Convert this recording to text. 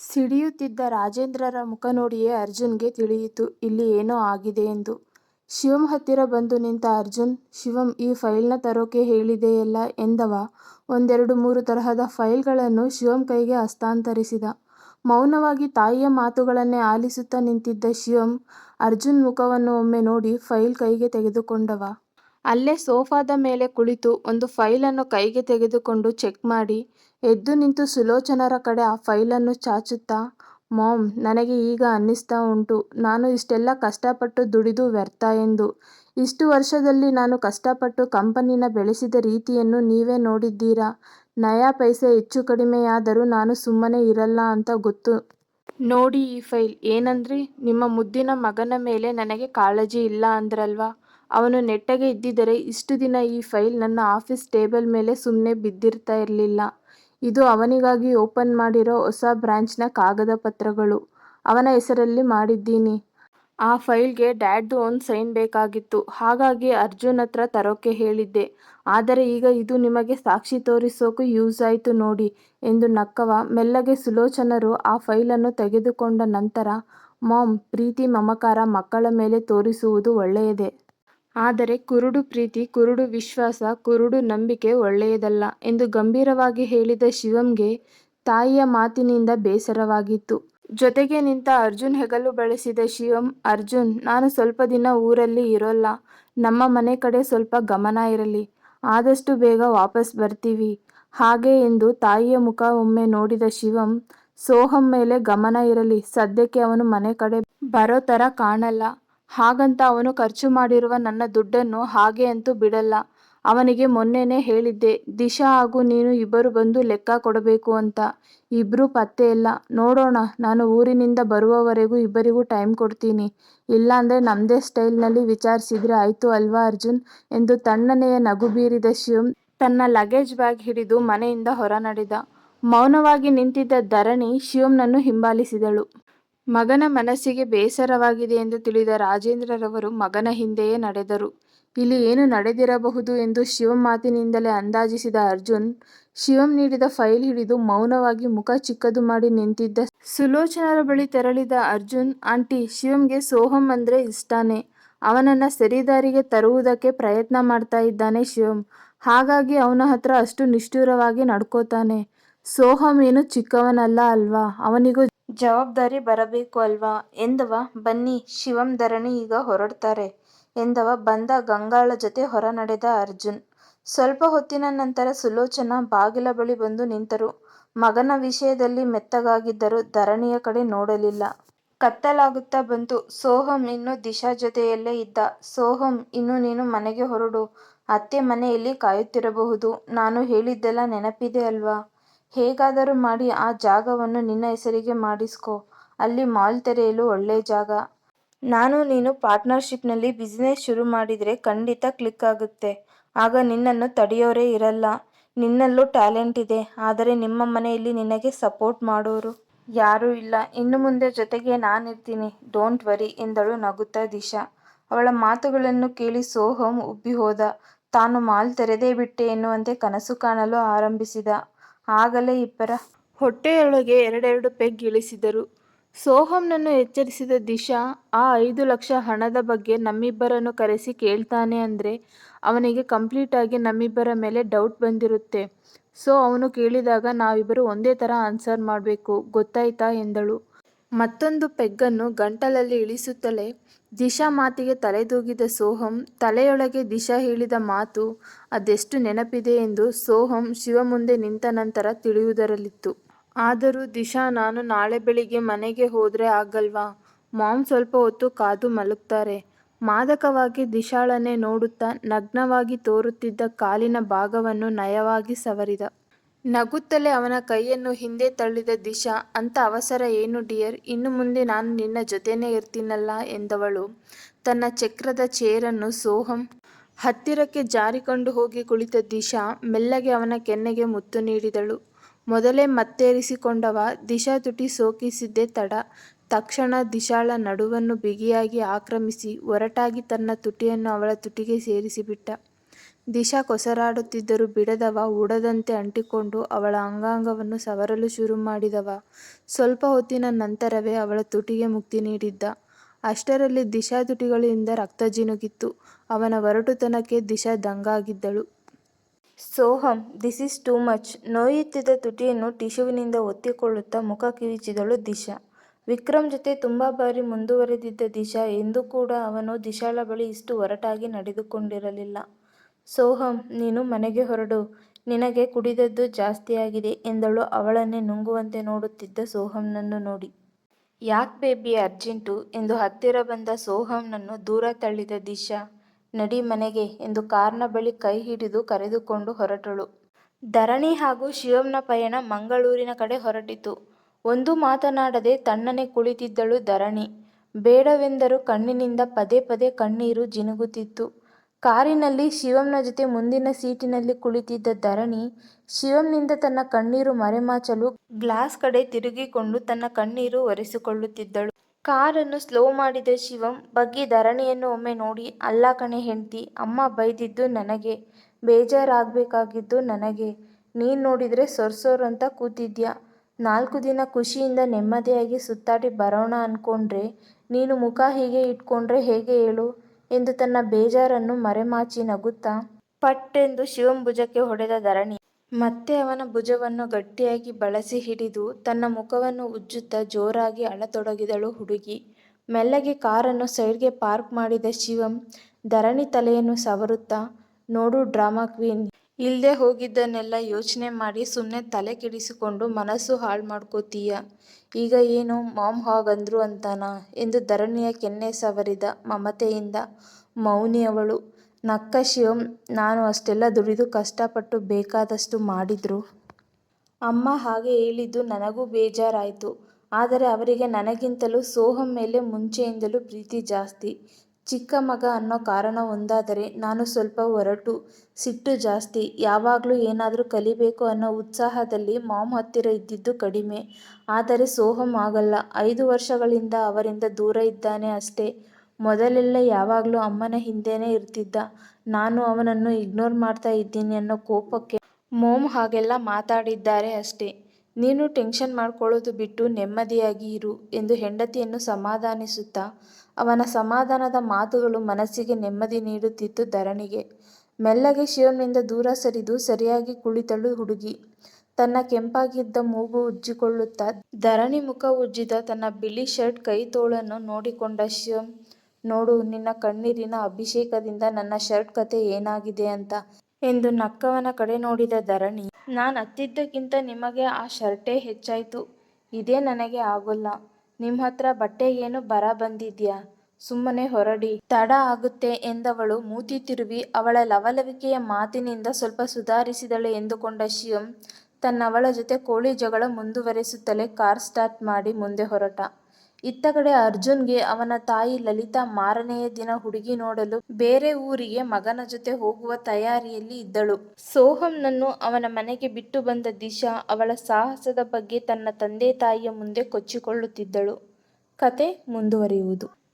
ಸಿಡಿಯುತ್ತಿದ್ದ ರಾಜೇಂದ್ರರ ಮುಖ ನೋಡಿಯೇ ಅರ್ಜುನ್ಗೆ ತಿಳಿಯಿತು ಇಲ್ಲಿ ಏನೋ ಆಗಿದೆ ಎಂದು. ಶಿವಂ ಹತ್ತಿರ ಬಂದು ನಿಂತ ಅರ್ಜುನ್, ಶಿವಂ, ಈ ಫೈಲ್ನ ತರೋಕೆ ಹೇಳಿದೆಯಲ್ಲ ಎಂದವ ಒಂದೆರಡು ಮೂರು ತರಹದ ಫೈಲ್ಗಳನ್ನು ಶಿವಂ ಕೈಗೆ ಹಸ್ತಾಂತರಿಸಿದ. ಮೌನವಾಗಿ ತಾಯಿಯ ಮಾತುಗಳನ್ನೇ ಆಲಿಸುತ್ತಾ ನಿಂತಿದ್ದ ಶಿವಂ, ಅರ್ಜುನ್ ಮುಖವನ್ನು ಒಮ್ಮೆ ನೋಡಿ ಫೈಲ್ ಕೈಗೆ ತೆಗೆದುಕೊಂಡವ. ಅಲ್ಲೇ ಸೋಫಾದ ಮೇಲೆ ಕುಳಿತು ಒಂದು ಫೈಲನ್ನು ಕೈಗೆ ತೆಗೆದುಕೊಂಡು ಚೆಕ್ ಮಾಡಿ ಎದ್ದು ನಿಂತು ಸುಲೋಚನರ ಕಡೆ ಆ ಫೈಲನ್ನು ಚಾಚುತ್ತಾ, ಮಾಮ್, ನನಗೆ ಈಗ ಅನ್ನಿಸ್ತಾ ಉಂಟು ನಾನು ಇಷ್ಟೆಲ್ಲ ಕಷ್ಟಪಟ್ಟು ದುಡಿದು ವ್ಯರ್ಥ ಎಂದು. ಇಷ್ಟು ವರ್ಷದಲ್ಲಿ ನಾನು ಕಷ್ಟಪಟ್ಟು ಕಂಪನಿನ ಬೆಳೆಸಿದ ರೀತಿಯನ್ನು ನೀವೇ ನೋಡಿದ್ದೀರಾ ನಯಾ ಪೈಸೆ ಹೆಚ್ಚು ಕಡಿಮೆಯಾದರೂ ನಾನು ಸುಮ್ಮನೆ ಇರಲ್ಲ ಅಂತ ಗೊತ್ತು. ನೋಡಿ ಈ ಫೈಲ್ ಏನಂದ್ರಿ ನಿಮ್ಮ ಮುದ್ದಿನ ಮಗನ ಮೇಲೆ ನನಗೆ ಕಾಳಜಿ ಇಲ್ಲ ಅಂದ್ರಲ್ವಾ ಅವನು ನೆಟ್ಟಗೆ ಇದ್ದಿದ್ದರೆ ಇಷ್ಟು ದಿನ ಈ ಫೈಲ್ ನನ್ನ ಆಫೀಸ್ ಟೇಬಲ್ ಮೇಲೆ ಸುಮ್ಮನೆ ಬಿದ್ದಿರ್ತಾ ಇರ್ಲಿಲ್ಲ. ಇದು ಅವನಿಗಾಗಿ ಓಪನ್ ಮಾಡಿರೋ ಹೊಸ ಬ್ರಾಂಚ್ನ ಕಾಗದ ಪತ್ರಗಳು. ಅವನ ಹೆಸರಲ್ಲಿ ಮಾಡಿದ್ದೀನಿ. ಆ ಫೈಲ್ಗೆ ಡ್ಯಾಡ್ದು ಒಂದ್ ಸೈನ್ ಬೇಕಾಗಿತ್ತು ಹಾಗಾಗಿ ಅರ್ಜುನ್ ಹತ್ರ ತರೋಕೆ ಹೇಳಿದ್ದೆ. ಆದರೆ ಈಗ ಇದು ನಿಮಗೆ ಸಾಕ್ಷಿ ತೋರಿಸೋಕು ಯೂಸ್ ಆಯಿತು ನೋಡಿ ಎಂದು ನಕ್ಕವ ಮೆಲ್ಲಗೆ ಸುಲೋಚನರು ಆ ಫೈಲನ್ನು ತೆಗೆದುಕೊಂಡ ನಂತರ, ಮಾಮ್, ಪ್ರೀತಿ ಮಮಕಾರ ಮಕ್ಕಳ ಮೇಲೆ ತೋರಿಸುವುದು ಒಳ್ಳೆಯದೇ. ಆದರೆ ಕುರುಡು ಪ್ರೀತಿ, ಕುರುಡು ವಿಶ್ವಾಸ, ಕುರುಡು ನಂಬಿಕೆ ಒಳ್ಳೆಯದಲ್ಲ ಎಂದು ಗಂಭೀರವಾಗಿ ಹೇಳಿದ ಶಿವಂಗೆ ತಾಯಿಯ ಮಾತಿನಿಂದ ಬೇಸರವಾಗಿತ್ತು. ಜೊತೆಗೆ ನಿಂತ ಅರ್ಜುನ್ ಹೆಗಲು ಬಳಸಿದ ಶಿವಂ ಅರ್ಜುನ್ ನಾನು ಸ್ವಲ್ಪ ದಿನ ಊರಲ್ಲಿ ಇರೋಲ್ಲ ನಮ್ಮ ಮನೆ ಕಡೆ ಸ್ವಲ್ಪ ಗಮನ ಇರಲಿ. ಆದಷ್ಟು ಬೇಗ ವಾಪಸ್ ಬರ್ತೀವಿ ಹಾಗೆ ಎಂದು ತಾಯಿಯ ಮುಖ ಒಮ್ಮೆ ನೋಡಿದ ಶಿವಂ ಸೋಹಂ ಮೇಲೆ ಗಮನ ಇರಲಿ ಸದ್ಯಕ್ಕೆ ಅವನು ಮನೆ ಕಡೆ ಬರೋ ಥರ ಕಾಣಲ್ಲ. ಹಾಗಂತ ಅವನು ಖರ್ಚು ಮಾಡಿರುವ ನನ್ನ ದುಡ್ಡನ್ನು ಹಾಗೆ ಅಂತೂ ಬಿಡಲ್ಲ. ಅವನಿಗೆ ಮೊನ್ನೆನೇ ಹೇಳಿದ್ದೆ, ದಿಶಾ ಹಾಗೂ ನೀನು ಇಬ್ಬರು ಬಂದು ಲೆಕ್ಕ ಕೊಡಬೇಕು ಅಂತ. ಇಬ್ಬರೂ ಪತ್ತೆ ಇಲ್ಲ. ನೋಡೋಣ, ನಾನು ಊರಿನಿಂದ ಬರುವವರೆಗೂ ಇಬ್ಬರಿಗೂ ಟೈಮ್ ಕೊಡ್ತೀನಿ. ಇಲ್ಲಾಂದ್ರೆ ನಮ್ದೇ ಸ್ಟೈಲ್ನಲ್ಲಿ ವಿಚಾರಿಸಿದ್ರೆ ಆಯ್ತು ಅಲ್ವಾ ಅರ್ಜುನ್ ಎಂದು ತಣ್ಣನೆಯ ನಗು ಬೀರಿದ ಶಿವಂ ತನ್ನ ಲಗೇಜ್ ಬ್ಯಾಗ್ ಹಿಡಿದು ಮನೆಯಿಂದ ಹೊರ ನಡೆದ. ಮೌನವಾಗಿ ನಿಂತಿದ್ದ ಧರಣಿ ಶಿವಂನನ್ನು ಹಿಂಬಾಲಿಸಿದಳು. ಮಗನ ಮನಸ್ಸಿಗೆ ಬೇಸರವಾಗಿದೆ ಎಂದು ತಿಳಿದ ರಾಜೇಂದ್ರರವರು ಮಗನ ಹಿಂದೆಯೇ ನಡೆದರು. ಇಲ್ಲಿ ಏನು ನಡೆದಿರಬಹುದು ಎಂದು ಶಿವಂ ಮಾತಿನಿಂದಲೇ ಅಂದಾಜಿಸಿದ ಅರ್ಜುನ್, ಶಿವಂ ನೀಡಿದ ಫೈಲ್ ಹಿಡಿದು ಮೌನವಾಗಿ ಮುಖ ಚಿಕ್ಕದು ಮಾಡಿ ನಿಂತಿದ್ದ ಸುಲೋಚನರ ಬಳಿ ತೆರಳಿದ ಅರ್ಜುನ್, ಆಂಟಿ, ಶಿವಂಗೆ ಸೋಹಂ ಅಂದ್ರೆ ಇಷ್ಟಾನೇ. ಅವನನ್ನ ಸರಿದಾರಿಗೆ ತರುವುದಕ್ಕೆ ಪ್ರಯತ್ನ ಮಾಡ್ತಾ ಇದ್ದಾನೆ ಶಿವಂ. ಹಾಗಾಗಿ ಅವನ ಹತ್ರ ಅಷ್ಟು ನಿಷ್ಠುರವಾಗಿ ನಡ್ಕೋತಾನೆ. ಸೋಹಂ ಏನು ಚಿಕ್ಕವನಲ್ಲ ಅಲ್ವಾ ಅವನಿಗೂ ಜವಾಬ್ದಾರಿ ಬರಬೇಕು ಅಲ್ವಾ ಎಂದವ ಬನ್ನಿ, ಶಿವಂ ಧರಣಿ ಈಗ ಹೊರಡ್ತಾರೆ ಎಂದವ ಬಂದ ಗಂಗಾಳ ಜೊತೆ ಹೊರ ನಡೆದ ಅರ್ಜುನ್. ಸ್ವಲ್ಪ ಹೊತ್ತಿನ ನಂತರ ಸುಲೋಚನಾ ಬಾಗಿಲ ಬಳಿ ಬಂದು ನಿಂತರು. ಮಗನ ವಿಷಯದಲ್ಲಿ ಮೆತ್ತಗಾಗಿದ್ದರೂ ಧರಣಿಯ ಕಡೆ ನೋಡಲಿಲ್ಲ. ಕತ್ತಲಾಗುತ್ತಾ ಬಂತು. ಸೋಹಂ ಇನ್ನು ದಿಶಾ ಜೊತೆಯಲ್ಲೇ ಇದ್ದ. ಸೋಹಂ, ಇನ್ನು ನೀನು ಮನೆಗೆ ಹೊರಡು. ಅತ್ತೆ ಮನೆಯಲ್ಲಿ ಕಾಯುತ್ತಿರಬಹುದು. ನಾನು ಹೇಳಿದ್ದೆಲ್ಲ ನೆನಪಿದೆ ಅಲ್ವಾ. ಹೇಗಾದರೂ ಮಾಡಿ ಆ ಜಾಗವನ್ನು ನಿನ್ನ ಹೆಸರಿಗೆ ಮಾಡಿಸ್ಕೋ. ಅಲ್ಲಿ ಮಾಲ್ ತೆರೆಯಲು ಒಳ್ಳೆ ಜಾಗ. ನಾನು ನೀನು ಪಾರ್ಟ್ನರ್ಶಿಪ್ನಲ್ಲಿ ಬಿಸ್ನೆಸ್ ಶುರು ಮಾಡಿದರೆ ಖಂಡಿತ ಕ್ಲಿಕ್ ಆಗುತ್ತೆ. ಆಗ ನಿನ್ನನ್ನು ತಡೆಯೋರೇ ಇರಲ್ಲ. ನಿನ್ನಲ್ಲೂ ಟ್ಯಾಲೆಂಟ್ ಇದೆ. ಆದರೆ ನಿಮ್ಮ ಮನೆಯಲ್ಲಿ ನಿನಗೆ ಸಪೋರ್ಟ್ ಮಾಡೋರು ಯಾರೂ ಇಲ್ಲ. ಇನ್ನು ಮುಂದೆ ಜೊತೆಗೆ ನಾನಿರ್ತೀನಿ ಡೋಂಟ್ ವರಿ ಎಂದಳು ನಗುತ್ತಾ ದಿಶಾ. ಅವಳ ಮಾತುಗಳನ್ನು ಕೇಳಿ ಸೋಹಂ ಉಬ್ಬಿ ಹೋದ. ತಾನು ಮಾಲ್ ತೆರೆದೇ ಬಿಟ್ಟೆ ಎನ್ನುವಂತೆ ಕನಸು ಕಾಣಲು ಆರಂಭಿಸಿದ. ಆಗಲೇ ಇಬ್ಬರ ಹೊಟ್ಟೆಯೊಳಗೆ ಎರಡೆರಡು ಪೆಗ್ ಇಳಿಸಿದರು. ಸೋಹಮ್ನನ್ನು ಎಚ್ಚರಿಸಿದ ದಿಶಾ, ಆ ಐದು ಲಕ್ಷ ಹಣದ ಬಗ್ಗೆ ನಮ್ಮಿಬ್ಬರನ್ನು ಕರೆಸಿ ಕೇಳ್ತಾನೆ ಅಂದರೆ ಅವನಿಗೆ ಕಂಪ್ಲೀಟಾಗಿ ನಮ್ಮಿಬ್ಬರ ಮೇಲೆ ಡೌಟ್ ಬಂದಿರುತ್ತೆ. ಸೊ, ಅವನು ಕೇಳಿದಾಗ ನಾವಿಬ್ಬರು ಒಂದೇ ಥರ ಆನ್ಸರ್ ಮಾಡಬೇಕು, ಗೊತ್ತಾಯ್ತಾ ಎಂದಳು. ಮತ್ತೊಂದು ಪೆಗ್ಗನ್ನು ಗಂಟಲಲ್ಲಿ ಇಳಿಸುತ್ತಲೇ ದಿಶಾ ಮಾತಿಗೆ ತಲೆದೂಗಿದ ಸೋಹಂ, ತಲೆಯೊಳಗೆ ದಿಶಾ ಹೇಳಿದ ಮಾತು ಅದೆಷ್ಟು ನೆನಪಿದೆ ಎಂದು ಸೋಹಂ ಶಿವ ಮುಂದೆ ನಿಂತ ನಂತರ ತಿಳಿಯುವುದರಲ್ಲಿತ್ತು. ಆದರೂ ದಿಶಾ, ನಾನು ನಾಳೆ ಬೆಳಿಗ್ಗೆ ಮನೆಗೆ ಹೋದ್ರೆ ಆಗಲ್ವಾ. ಮಾಮ್ ಸ್ವಲ್ಪ ಹೊತ್ತು ಕಾದು ಮಲಗ್ತಾರೆ. ಮಾದಕವಾಗಿ ದಿಶಾಳನ್ನೇ ನೋಡುತ್ತಾ ನಗ್ನವಾಗಿ ತೋರುತ್ತಿದ್ದ ಕಾಲಿನ ಭಾಗವನ್ನು ನಯವಾಗಿ ಸವರಿದ. ನಗುತ್ತಲೇ ಅವನ ಕೈಯನ್ನು ಹಿಂದೆ ತಳ್ಳಿದ ದಿಶಾ, ಅಂತ ಅವಸರ ಏನು ಡಿಯರ್ ಇನ್ನು ಮುಂದೆ ನಾನು ನಿನ್ನ ಜೊತೆನೇ ಇರ್ತೀನಲ್ಲ ಎಂದವಳು ತನ್ನ ಚಕ್ರದ ಚೇರನ್ನು ಸೋಹಂ ಹತ್ತಿರಕ್ಕೆ ಜಾರಿಕೊಂಡು ಹೋಗಿ ಕುಳಿತ ದಿಶಾ ಮೆಲ್ಲಗೆ ಅವನ ಕೆನ್ನೆಗೆ ಮುತ್ತು ನೀಡಿದಳು. ಮೊದಲೇ ಮತ್ತೇರಿಸಿಕೊಂಡವ, ದಿಶಾ ತುಟಿ ಸೋಕಿಸಿದ್ದೇ ತಡ. ತಕ್ಷಣ ದಿಶಾಳ ನಡುವನ್ನು ಬಿಗಿಯಾಗಿ ಆಕ್ರಮಿಸಿ, ಒರಟಾಗಿ ತನ್ನ ತುಟಿಯನ್ನು ಅವಳ ತುಟಿಗೆ ಸೇರಿಸಿಬಿಟ್ಟ. ದಿಶಾ ಕೊಸರಾಡುತ್ತಿದ್ದರೂ ಬಿಡದವ, ಉಡದಂತೆ ಅಂಟಿಕೊಂಡು ಅವಳ ಅಂಗಾಂಗವನ್ನು ಸವರಲು ಶುರು ಮಾಡಿದವ. ಸ್ವಲ್ಪ ಹೊತ್ತಿನ ನಂತರವೇ ಅವಳ ತುಟಿಗೆ ಮುಕ್ತಿ ನೀಡಿದ್ದ. ಅಷ್ಟರಲ್ಲಿ ದಿಶಾ ತುಟಿಗಳಿಂದ ರಕ್ತ ಜಿನುಗಿತ್ತು. ಅವನ ಒರಟುತನಕ್ಕೆ Disha ದಂಗಾಗಿದ್ದಳು. Soham this is too much ನೋಯುತ್ತಿದ್ದ ತುಟಿಯನ್ನು ಟಿಶುವಿನಿಂದ ಒತ್ತಿಕೊಳ್ಳುತ್ತಾ ಮುಖ ಕಿವಿಚಿದಳು ದಿಶಾ. ವಿಕ್ರಮ್ ಜೊತೆ ತುಂಬಾ ಬಾರಿ ಮುಂದುವರೆದಿದ್ದ ದಿಶಾ, ಎಂದೂ ಕೂಡ ಅವನು ದಿಶಾಳ ಬಳಿ ಇಷ್ಟು ಒರಟಾಗಿ ನಡೆದುಕೊಂಡಿರಲಿಲ್ಲ. ಸೋಹಮ್ ನೀನು ಮನೆಗೆ ಹೊರಡು. ನಿನಗೆ ಕುಡಿದದ್ದು ಜಾಸ್ತಿಯಾಗಿದೆ ಎಂದಳು ಅವಳನ್ನೇ ನುಂಗುವಂತೆ ನೋಡುತ್ತಿದ್ದ ಸೋಹಮ್ನನ್ನು ನೋಡಿ. ಯಾಕ್ ಬೇಬಿ ಅರ್ಜೆಂಟು ಎಂದು ಹತ್ತಿರ ಬಂದ ಸೋಹಮ್ನನ್ನು ದೂರ ತಳ್ಳಿದ ದಿಶಾ, ನಡಿ ಮನೆಗೆ ಎಂದು ಕಾರ್ನ ಬಳಿ ಕೈ ಹಿಡಿದು ಕರೆದುಕೊಂಡು ಹೊರಟಳು. ಧರಣಿ ಹಾಗೂ ಶಿವಂನ ಪಯಣ ಮಂಗಳೂರಿನ ಕಡೆ ಹೊರಟಿತು. ಒಂದು ಮಾತನಾಡದೆ ತಣ್ಣನೆ ಕುಳಿತಿದ್ದಳು ಧರಣಿ. ಬೇಡವೆಂದರೂ ಕಣ್ಣಿನಿಂದ ಪದೇ ಪದೇ ಕಣ್ಣೀರು ಜಿನುಗುತ್ತಿತ್ತು. ಕಾರಿನಲ್ಲಿ ಶಿವಂನ ಜೊತೆ ಮುಂದಿನ ಸೀಟಿನಲ್ಲಿ ಕುಳಿತಿದ್ದ ಧರಣಿ ಶಿವಂನಿಂದ ತನ್ನ ಕಣ್ಣೀರು ಮರೆಮಾಚಲು ಗ್ಲಾಸ್ ಕಡೆ ತಿರುಗಿಕೊಂಡು ತನ್ನ ಕಣ್ಣೀರು ಒರೆಸಿಕೊಳ್ಳುತ್ತಿದ್ದಳು. ಕಾರನ್ನು ಸ್ಲೋ ಮಾಡಿದ ಶಿವಂ ಬಗ್ಗಿ ಧರಣಿಯನ್ನು ಒಮ್ಮೆ ನೋಡಿ, ಅಲ್ಲ ಕಣೆ ಹೆಂಡ್ತಿ, ಅಮ್ಮ ಬೈದಿದ್ದು ನನಗೆ. ಬೇಜಾರಾಗಬೇಕಾಗಿದ್ದು ನನಗೆ. ನೀನ್ ನೋಡಿದ್ರೆ ಅಂತ ಕೂತಿದ್ಯಾ. ನಾಲ್ಕು ದಿನ ಖುಷಿಯಿಂದ ನೆಮ್ಮದಿಯಾಗಿ ಸುತ್ತಾಡಿ ಬರೋಣ ಅನ್ಕೊಂಡ್ರೆ, ನೀನು ಮುಖ ಹೀಗೆ ಇಟ್ಕೊಂಡ್ರೆ ಹೇಗೆ ಹೇಳು ಎಂದು ತನ್ನ ಬೇಜಾರನ್ನು ಮರೆಮಾಚಿ ನಗುತ್ತಾ, ಪಟ್ಟೆಂದು ಶಿವಂ ಭುಜಕ್ಕೆ ಹೊಡೆದ ಧರಣಿ. ಮತ್ತೆ ಅವನ ಭುಜವನ್ನು ಗಟ್ಟಿಯಾಗಿ ಬಳಸಿ ಹಿಡಿದು ತನ್ನ ಮುಖವನ್ನು ಉಜ್ಜುತ್ತಾ ಜೋರಾಗಿ ಅಳತೊಡಗಿದಳು ಹುಡುಗಿ. ಮೆಲ್ಲಗೆ ಕಾರನ್ನು ಸೈಡ್ಗೆ ಪಾರ್ಕ್ ಮಾಡಿದ ಶಿವಂ ಧರಣಿ ತಲೆಯನ್ನು ಸವರುತ್ತಾ, ನೋಡು ಡ್ರಾಮಾ ಕ್ವೀನ್ ಇಲ್ದೇ ಹೋಗಿದ್ದನ್ನೆಲ್ಲ ಯೋಚನೆ ಮಾಡಿ ಸುಮ್ಮನೆ ತಲೆ ಕೆಡಿಸಿಕೊಂಡು ಮನಸ್ಸು ಹಾಳು ಮಾಡ್ಕೋತೀಯ. ಈಗ ಏನು ಮಾಮ್ ಹಾಗಂದ್ರು ಅಂತಾನಾ ಎಂದು ಧರಣಿಯ ಕೆನ್ನೆ ಸವರಿದ ಮಮತೆಯಿಂದ. ಮೌನಿಯವಳು, ನಕ್ಕ ಶಿವಮ್ ನಾನು ಅಷ್ಟೆಲ್ಲ ದುಡಿದು ಕಷ್ಟಪಟ್ಟು ಬೇಕಾದಷ್ಟು ಮಾಡಿದ್ರು ಅಮ್ಮ ಹಾಗೆ ಹೇಳಿದ್ದು ನನಗೂ ಬೇಜಾರಾಯಿತು ಆದರೆ ಅವರಿಗೆ ನನಗಿಂತಲೂ ಸೋಹಂ ಮೇಲೆ ಮುಂಚೆಯಿಂದಲೂ ಪ್ರೀತಿ ಜಾಸ್ತಿ. ಚಿಕ್ಕ ಮಗ ಅನ್ನೋ ಕಾರಣ ಒಂದಾದರೆ ನಾನು ಸ್ವಲ್ಪ ಒರಟು, ಸಿಟ್ಟು ಜಾಸ್ತಿ. ಯಾವಾಗಲೂ ಏನಾದರೂ ಕಲಿಬೇಕು ಅನ್ನೋ ಉತ್ಸಾಹದಲ್ಲಿ ಮಾಮ್ ಹತ್ತಿರ ಇದ್ದಿದ್ದು ಕಡಿಮೆ. ಆದರೆ ಸೋಹಂ ಆಗಲ್ಲ ಐದು ವರ್ಷಗಳಿಂದ ಅವರಿಂದ ದೂರ ಇದ್ದಾನೆ ಅಷ್ಟೇ. ಮೊದಲೆಲ್ಲ ಯಾವಾಗಲೂ ಅಮ್ಮನ ಹಿಂದೆನೇ ಇರ್ತಿದ್ದ. ನಾನು ಅವನನ್ನು ಇಗ್ನೋರ್ ಮಾಡ್ತಾ ಇದ್ದೀನಿ ಅನ್ನೋ ಕೋಪಕ್ಕೆ ಮೋಮ್ ಹಾಗೆಲ್ಲ ಮಾತಾಡಿದ್ದಾರೆ ಅಷ್ಟೇ. ನೀನು ಟೆನ್ಷನ್ ಮಾಡ್ಕೊಳ್ಳೋದು ಬಿಟ್ಟು ನೆಮ್ಮದಿಯಾಗಿ ಇರು ಎಂದು ಹೆಂಡತಿಯನ್ನು ಸಮಾಧಾನಿಸುತ್ತಾ ಅವನ ಸಮಾಧಾನದ ಮಾತುಗಳು ಮನಸ್ಸಿಗೆ ನೆಮ್ಮದಿ ನೀಡುತ್ತಿತ್ತು ಧರಣಿಗೆ. ಮೆಲ್ಲಗೆ ಶಿವನಿಂದ ದೂರ ಸರಿದು ಸರಿಯಾಗಿ ಕುಳಿತಳು ಹುಡುಗಿ. ತನ್ನ ಕೆಂಪಾಗಿದ್ದ ಮೂಗು ಉಜ್ಜಿಕೊಳ್ಳುತ್ತಾ ಧರಣಿ ಮುಖ ಉಜ್ಜಿದ ತನ್ನ ಬಿಳಿ ಶರ್ಟ್ ಕೈತೋಳನ್ನು ನೋಡಿಕೊಂಡ ಶಿವಂ, ನೋಡು, ನಿನ್ನ ಕಣ್ಣೀರಿನ ಅಭಿಷೇಕದಿಂದ ನನ್ನ ಶರ್ಟ್ ಕತೆ ಏನಾಗಿದೆ ಅಂತ ಎಂದು ನಕ್ಕವನ ಕಡೆ ನೋಡಿದ ಧರಣಿ. ನಾನು ಹತ್ತಿದ್ದಕ್ಕಿಂತ ನಿಮಗೆ ಆ ಶರ್ಟೇ ಹೆಚ್ಚಾಯಿತು ಇದೇ ನನಗೆ ಆಗೋಲ್ಲ. ನಿಮ್ಹತ್ರ ಬಟ್ಟೆಗೇನು ಬರ ಬಂದಿದ್ಯಾ. ಸುಮ್ಮನೆ ಹೊರಡಿ. ತಡ ಆಗುತ್ತೆ ಎಂದವಳು ಮೂತಿ ತಿರುವಿ ಅವಳ ಲವಲವಿಕೆಯ ಮಾತಿನಿಂದ ಸ್ವಲ್ಪ ಸುಧಾರಿಸಿದಳೆ ಎಂದುಕೊಂಡ ಶಿವಂ ತನ್ನವಳ ಜೊತೆ ಕೋಳಿ ಜಗಳ ಮುಂದುವರೆಸುತ್ತಲೇ ಕಾರ್ ಸ್ಟಾರ್ಟ್ ಮಾಡಿ ಮುಂದೆ ಹೊರಟ. ಇತ್ತ ಕಡೆ ಅರ್ಜುನ್ಗೆ ಅವನ ತಾಯಿ ಲಲಿತಾ ಮಾರನೆಯ ದಿನ ಹುಡುಗಿ ನೋಡಲು ಬೇರೆ ಊರಿಗೆ ಮಗನ ಜೊತೆ ಹೋಗುವ ತಯಾರಿಯಲ್ಲಿ ಇದ್ದಳು. ಸೋಹಂನನ್ನು ಅವನ ಮನೆಗೆ ಬಿಟ್ಟು ಬಂದ ದಿಶಾ ಅವಳ ಸಾಹಸದ ಬಗ್ಗೆ ತನ್ನ ತಂದೆ ತಾಯಿಯ ಮುಂದೆ ಕೊಚ್ಚಿಕೊಳ್ಳುತ್ತಿದ್ದಳು. ಕತೆ ಮುಂದುವರಿಯುವುದು.